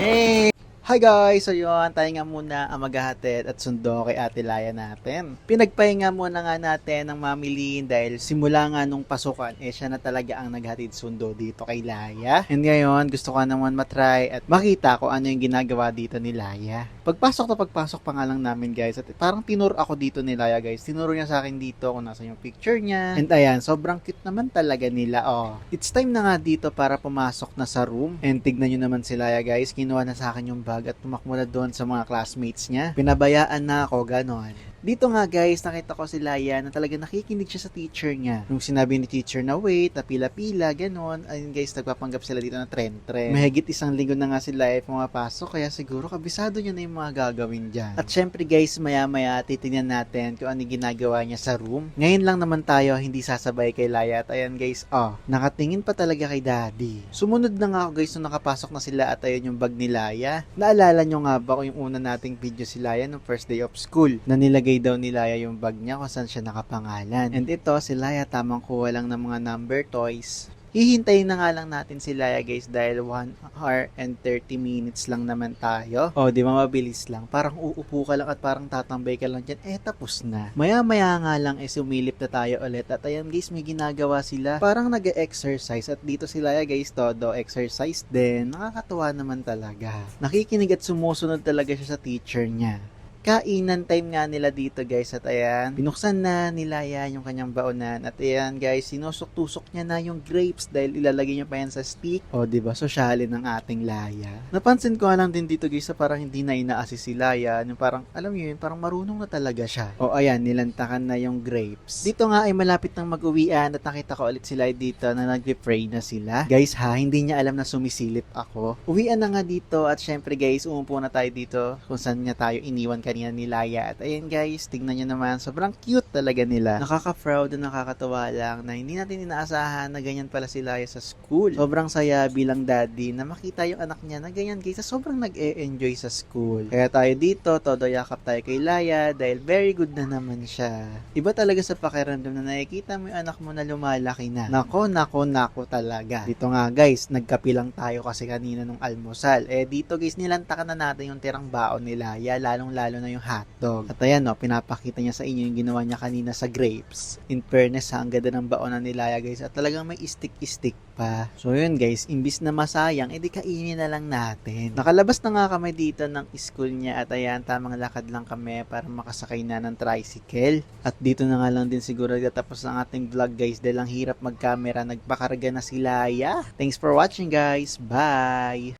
Yay! Hi guys! So yun, tayo nga muna ang maghahatid at sundo kay Ate Laya natin. Pinagpahinga muna nga natin ng mamiliin dahil simula nga nung pasukan, eh siya na talaga ang naghatid sundo dito kay Laya. And ngayon, gusto ko naman matry at makita kung ano yung ginagawa dito ni Laya. Pagpasok na pagpasok pa nga lang namin guys at parang tinur ako dito ni Laya guys. Tinuro niya sa akin dito kung nasa yung picture niya. And ayan, sobrang cute naman talaga nila. Oh, it's time na nga dito para pumasok na sa room. And tignan nyo naman si Laya guys. Kinuha na sa akin yung bag at tumakbo na doon sa mga classmates niya. Pinabayaan na ako, ganon. Dito nga guys, nakita ko si Laya na talaga nakikinig siya sa teacher niya. Nung sinabi ni teacher na wait, na pila-pila, ganon. Ayun guys, nagpapanggap sila dito na tren-tren. Mahigit isang linggo na nga si Laya pumapasok, kaya siguro kabisado niya na yung mga gagawin dyan. At syempre guys, maya-maya titingnan natin kung ano ginagawa niya sa room. Ngayon lang naman tayo hindi sasabay kay Laya. At ayan guys, oh, nakatingin pa talaga kay Daddy. Sumunod na nga ako guys nung nakapasok na sila at ayun yung bag ni Laya. Naalala nyo nga ba kung yung una nating video si Laya nung first day of school na nilagay daw ni Laya yung bag niya kung saan siya nakapangalan. And ito, si Laya tamang kuha lang ng mga number toys. Hihintayin na nga lang natin si Laya guys dahil 1 hour and 30 minutes lang naman tayo. O, di ba mabilis lang? Parang uupo ka lang at parang tatambay ka lang dyan. Eh, tapos na. Maya-maya nga lang eh sumilip na tayo ulit. At ayan guys, may ginagawa sila. Parang nag-exercise. At dito si Laya guys, todo exercise din. Nakakatuwa naman talaga. Nakikinig at sumusunod talaga siya sa teacher niya kainan time nga nila dito guys at ayan binuksan na nila yan yung kanyang baonan. At ayan guys sinusok-tusok niya na yung grapes dahil ilalagay niya pa yan sa stick. O ba? Sosyalin ng ating laya. Napansin ko nga lang din dito guys sa parang hindi na inaasi si laya. Yung parang alam niyo yun parang marunong na talaga siya. O ayan nilantakan na yung grapes. Dito nga ay malapit nang mag-uwian at nakita ko ulit sila dito na nag-pray na sila. Guys ha hindi niya alam na sumisilip ako. Uwian na nga dito at syempre guys umupo na tayo dito kung saan niya tayo iniwan kanina ni Laya. At ayun guys, tignan nyo naman, sobrang cute talaga nila. Nakaka-proud na nakakatawa lang na hindi natin inaasahan na ganyan pala si Laya sa school. Sobrang saya bilang daddy na makita yung anak niya na ganyan guys, sobrang nag-e-enjoy sa school. Kaya tayo dito, todo yakap tayo kay Laya dahil very good na naman siya. Iba talaga sa pakiramdam na nakikita mo yung anak mo na lumalaki na. Nako, nako, nako talaga. Dito nga guys, nagkapi lang tayo kasi kanina nung almusal. Eh dito guys, nilantakan na natin yung tirang baon ni Laya, lalong-lalo na yung hotdog. At ayan no, pinapakita niya sa inyo yung ginawa niya kanina sa grapes. In fairness ha, ang ganda ng baonan ni Laya guys at talagang may istik-istik pa. So yun guys, imbis na masayang, edi kainin na lang natin. Nakalabas na nga kami dito ng school niya at ayan, tamang lakad lang kami para makasakay na ng tricycle. At dito na nga lang din siguro tapos ang ating vlog guys dahil ang hirap mag-camera, nagpakarga na si Laya. Thanks for watching guys. Bye!